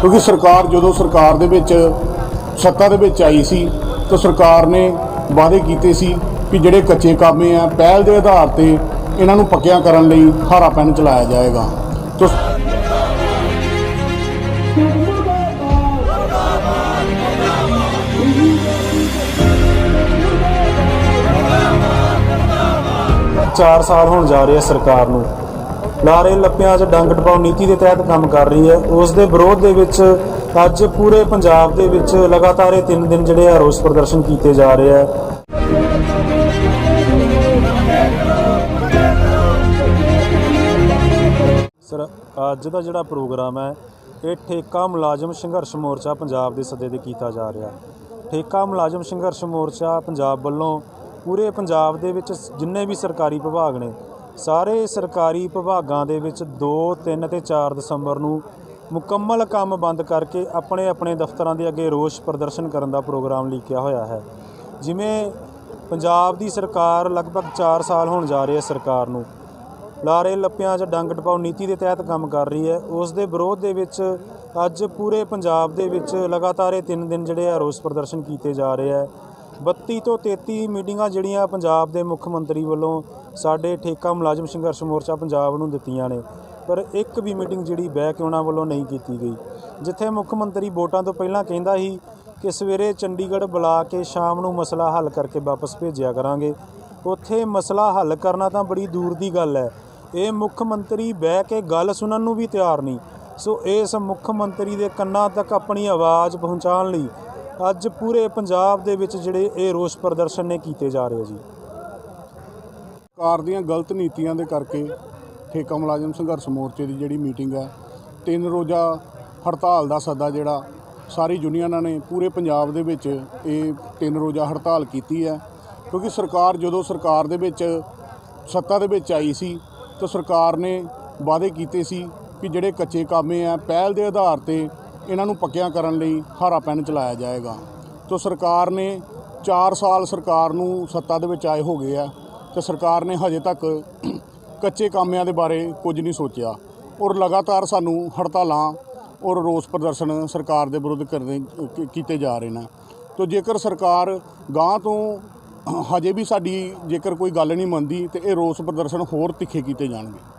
ਕਿਉਂਕਿ ਸਰਕਾਰ ਜਦੋਂ ਸਰਕਾਰ ਦੇ ਵਿੱਚ ਸੱਤਾ ਦੇ ਵਿੱਚ ਆਈ ਸੀ, ਤਾਂ ਸਰਕਾਰ ਨੇ ਵਾਅਦੇ ਕੀਤੇ ਸੀ ਕਿ ਜਿਹੜੇ ਕੱਚੇ ਕਾਮੇ ਆ, ਪਹਿਲ ਦੇ ਆਧਾਰ ਤੇ ਇਹਨਾਂ ਨੂੰ ਪੱਕਿਆਂ ਕਰਨ ਲਈ ਹਾਰਾ ਪੈਨ ਚਲਾਇਆ ਜਾਏਗਾ। ਤੋ ਚਾਰ ਸਾਲ ਹੋਣ ਜਾ ਰਹੇ ਆ ਸਰਕਾਰ ਨੂੰ। ਲਾਰੇ ਲੱਪਿਆਂ 'ਚ ਡੰਗ ਟਪਾਉ ਨੀਤੀ ਦੇ ਤਹਿਤ ਕੰਮ ਕਰ ਰਹੀ ਹੈ। ਉਸ ਦੇ ਵਿਰੋਧ ਦੇ ਵਿੱਚ ਅੱਜ ਪੂਰੇ ਪੰਜਾਬ ਦੇ ਵਿੱਚ ਲਗਾਤਾਰ ਇਹ ਤਿੰਨ ਦਿਨ ਜਿਹੜੇ ਆ ਰੋਸ ਪ੍ਰਦਰਸ਼ਨ ਕੀਤੇ ਜਾ ਰਹੇ ਆ। ਸਰ, ਅੱਜ ਦਾ ਜਿਹੜਾ ਪ੍ਰੋਗਰਾਮ ਹੈ, ਇਹ ਠੇਕਾ ਮੁਲਾਜ਼ਮ ਸੰਘਰਸ਼ ਮੋਰਚਾ ਪੰਜਾਬ ਦੇ ਸੱਦੇ ਤੇ ਕੀਤਾ ਜਾ ਰਿਹਾ। ਠੇਕਾ ਮੁਲਾਜ਼ਮ ਸੰਘਰਸ਼ ਮੋਰਚਾ ਪੰਜਾਬ ਵੱਲੋਂ ਪੂਰੇ ਪੰਜਾਬ ਦੇ ਵਿੱਚ ਜਿੰਨੇ ਵੀ ਸਰਕਾਰੀ ਵਿਭਾਗ ਨੇ ਸਾਰੇ ਸਰਕਾਰੀ ਵਿਭਾਗਾਂ ਦੇ ਵਿੱਚ 2 3 ਤੇ 4 ਦਸੰਬਰ ਨੂੰ ਮੁਕੰਮਲ ਕੰਮ ਬੰਦ ਕਰਕੇ ਆਪਣੇ ਆਪਣੇ ਦਫ਼ਤਰਾਂ ਦੇ ਅੱਗੇ ਰੋਸ ਪ੍ਰਦਰਸ਼ਨ ਕਰਨ ਦਾ ਪ੍ਰੋਗਰਾਮ ਲਿਖਿਆ ਹੋਇਆ ਹੈ। ਜਿਵੇਂ ਪੰਜਾਬ ਦੀ ਸਰਕਾਰ ਲਗਭਗ 4 ਸਾਲ ਹੋਣ ਜਾ ਰਹੇ ਹੈ ਸਰਕਾਰ ਨੂੰ। ਲਾਰੇ ਲੱਪਿਆਂ 'ਚ ਡੰਗ ਟਪਾਉ ਨੀਤੀ ਦੇ ਤਹਿਤ ਕੰਮ ਕਰ ਰਹੀ ਹੈ। ਉਸ ਦੇ ਵਿਰੋਧ ਦੇ ਵਿੱਚ ਅੱਜ ਪੂਰੇ ਪੰਜਾਬ ਦੇ ਵਿੱਚ ਲਗਾਤਾਰ ਇਹ ਤਿੰਨ ਦਿਨ ਜਿਹੜੇ ਆ ਰੋਸ ਪ੍ਰਦਰਸ਼ਨ ਕੀਤੇ ਜਾ ਰਹੇ ਹੈ। 32 ਤੋਂ 33 ਮੀਟਿੰਗਾਂ ਜਿਹੜੀਆਂ ਪੰਜਾਬ ਦੇ ਮੁੱਖ ਮੰਤਰੀ ਵੱਲੋਂ ਸਾਡੇ ਠੇਕਾ ਮੁਲਾਜ਼ਮ ਸੰਘਰਸ਼ ਮੋਰਚਾ ਪੰਜਾਬ ਨੂੰ ਦਿੱਤੀਆਂ ਨੇ, ਪਰ ਇੱਕ ਵੀ ਮੀਟਿੰਗ ਜਿਹੜੀ ਬਹਿ ਕੇ ਉਹਨਾਂ ਵੱਲੋਂ ਨਹੀਂ ਕੀਤੀ ਗਈ। ਜਿੱਥੇ ਮੁੱਖ ਮੰਤਰੀ ਵੋਟਾਂ ਤੋਂ ਪਹਿਲਾਂ ਕਹਿੰਦਾ ਸੀ ਕਿ ਸਵੇਰੇ ਚੰਡੀਗੜ੍ਹ ਬੁਲਾ ਕੇ ਸ਼ਾਮ ਨੂੰ ਮਸਲਾ ਹੱਲ ਕਰਕੇ ਵਾਪਸ ਭੇਜਿਆ ਕਰਾਂਗੇ। ਉੱਥੇ ਮਸਲਾ ਹੱਲ ਕਰਨਾ ਤਾਂ ਬੜੀ ਦੂਰ ਦੀ ਗੱਲ ਹੈ। ਇਹ ਮੁੱਖ ਮੰਤਰੀ ਬਹਿ ਕੇ ਗੱਲ ਸੁਣਨ ਨੂੰ ਵੀ ਤਿਆਰ ਨਹੀਂ। ਸੋ ਇਸ ਮੁੱਖ ਮੰਤਰੀ ਦੇ ਕੰਨਾਂ ਤੱਕ ਆਪਣੀ ਆਵਾਜ਼ ਪਹੁੰਚਾਉਣ ਲਈ ਅੱਜ ਪੂਰੇ ਪੰਜਾਬ ਦੇ ਵਿੱਚ ਜਿਹੜੇ ਇਹ ਰੋਸ ਪ੍ਰਦਰਸ਼ਨ ਨੇ ਕੀਤੇ ਜਾ ਰਹੇ ਜੀ। ਸਰਕਾਰ ਦੀਆਂ ਗਲਤ ਨੀਤੀਆਂ ਦੇ ਕਰਕੇ ਠੇਕਾ ਮੁਲਾਜ਼ਮ ਸੰਘਰਸ਼ ਮੋਰਚੇ ਦੀ ਜਿਹੜੀ ਮੀਟਿੰਗ ਹੈ, ਤਿੰਨ ਰੋਜ਼ਾ ਹੜਤਾਲ ਦਾ ਸੱਦਾ ਜਿਹੜਾ ਸਾਰੀ ਯੂਨੀਅਨਾਂ ਨੇ ਪੂਰੇ ਪੰਜਾਬ ਦੇ ਵਿੱਚ ਇਹ ਤਿੰਨ ਰੋਜ਼ਾ ਹੜਤਾਲ ਕੀਤੀ ਹੈ। ਕਿਉਂਕਿ ਸਰਕਾਰ ਜਦੋਂ ਸਰਕਾਰ ਦੇ ਵਿੱਚ ਸੱਤਾ ਦੇ ਵਿੱਚ ਆਈ ਸੀ, ਤਾਂ ਸਰਕਾਰ ਨੇ ਵਾਅਦੇ ਕੀਤੇ ਸੀ ਕਿ ਜਿਹੜੇ ਕੱਚੇ ਕਾਮੇ ਆ, ਪਹਿਲ ਦੇ ਆਧਾਰ ਤੇ ਇਹਨਾਂ ਨੂੰ ਪੱਕਿਆਂ ਕਰਨ ਲਈ ਹਰਾ ਪੈਨ ਚਲਾਇਆ ਜਾਏਗਾ। ਤਾਂ ਸਰਕਾਰ ਨੇ 4 ਸਾਲ ਸਰਕਾਰ ਨੂੰ ਸੱਤਾ ਦੇ ਵਿੱਚ ਆਏ ਹੋ ਗਏ ਆ, ਤੇ ਸਰਕਾਰ ਨੇ ਹਜੇ ਤੱਕ ਕੱਚੇ ਕਾਮਿਆਂ ਦੇ ਬਾਰੇ ਕੁਝ ਨਹੀਂ ਸੋਚਿਆ। ਔਰ ਲਗਾਤਾਰ ਸਾਨੂੰ ਹੜਤਾਲਾਂ ਔਰ ਰੋਸ ਪ੍ਰਦਰਸ਼ਨ ਸਰਕਾਰ ਦੇ ਵਿਰੁੱਧ ਕਰਨੇ ਕੀਤੇ ਜਾ ਰਹੇ ਨੇ। ਤੋ ਜੇਕਰ ਸਰਕਾਰ ਗਾਂ ਤੋਂ ਹਜੇ ਵੀ ਸਾਡੀ ਜੇਕਰ ਕੋਈ ਗੱਲ ਨਹੀਂ ਮੰਨਦੀ, ਤੇ ਇਹ ਰੋਸ ਪ੍ਰਦਰਸ਼ਨ ਹੋਰ ਤਿੱਖੇ ਕੀਤੇ ਜਾਣਗੇ।